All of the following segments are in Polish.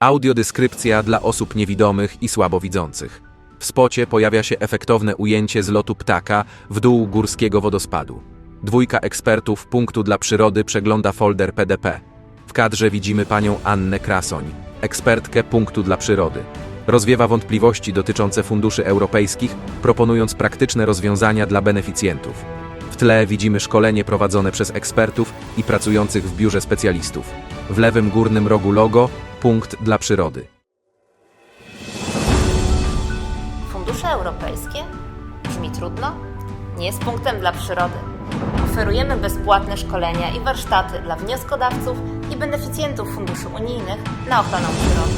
Audiodeskrypcja dla osób niewidomych i słabowidzących. W spocie pojawia się efektowne ujęcie z lotu ptaka w dół górskiego wodospadu. Dwójka ekspertów punktu dla przyrody przegląda folder PDP. W kadrze widzimy panią Annę Krasoń, ekspertkę punktu dla przyrody. Rozwiewa wątpliwości dotyczące funduszy europejskich, proponując praktyczne rozwiązania dla beneficjentów. W tle widzimy szkolenie prowadzone przez ekspertów i pracujących w biurze specjalistów. W lewym górnym rogu logo punkt dla przyrody. Fundusze europejskie? Brzmi trudno? Nie jest punktem dla przyrody. Oferujemy bezpłatne szkolenia i warsztaty dla wnioskodawców i beneficjentów funduszy unijnych na ochronę przyrody.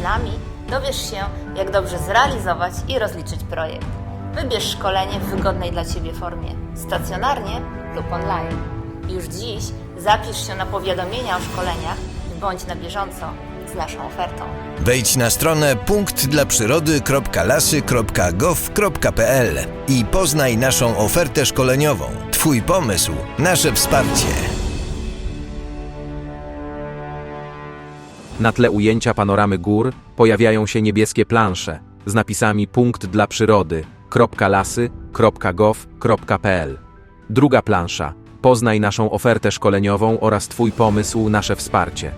Z nami dowiesz się, jak dobrze zrealizować i rozliczyć projekt. Wybierz szkolenie w wygodnej dla Ciebie formie, stacjonarnie lub online. Już dziś zapisz się na powiadomienia o szkoleniach i bądź na bieżąco z naszą ofertą. Wejdź na stronę punktdlaprzyrody.lasy.gov.pl i poznaj naszą ofertę szkoleniową. Twój pomysł, nasze wsparcie. Na tle ujęcia panoramy gór pojawiają się niebieskie plansze z napisami punkt dla przyrody, .lasy.gov.pl. Druga plansza. Poznaj naszą ofertę szkoleniową oraz Twój pomysł, nasze wsparcie.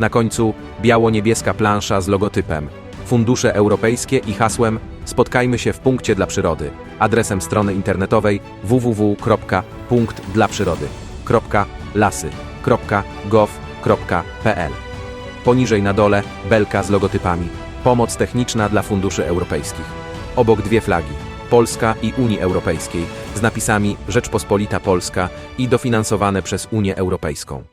Na końcu biało-niebieska plansza z logotypem Fundusze Europejskie i hasłem Spotkajmy się w punkcie dla przyrody, adresem strony internetowej www.punktdlaprzyrody.lasy.gov.pl. Poniżej na dole belka z logotypami Pomoc techniczna dla funduszy europejskich. Obok dwie flagi Polska i Unii Europejskiej z napisami Rzeczpospolita Polska i dofinansowane przez Unię Europejską.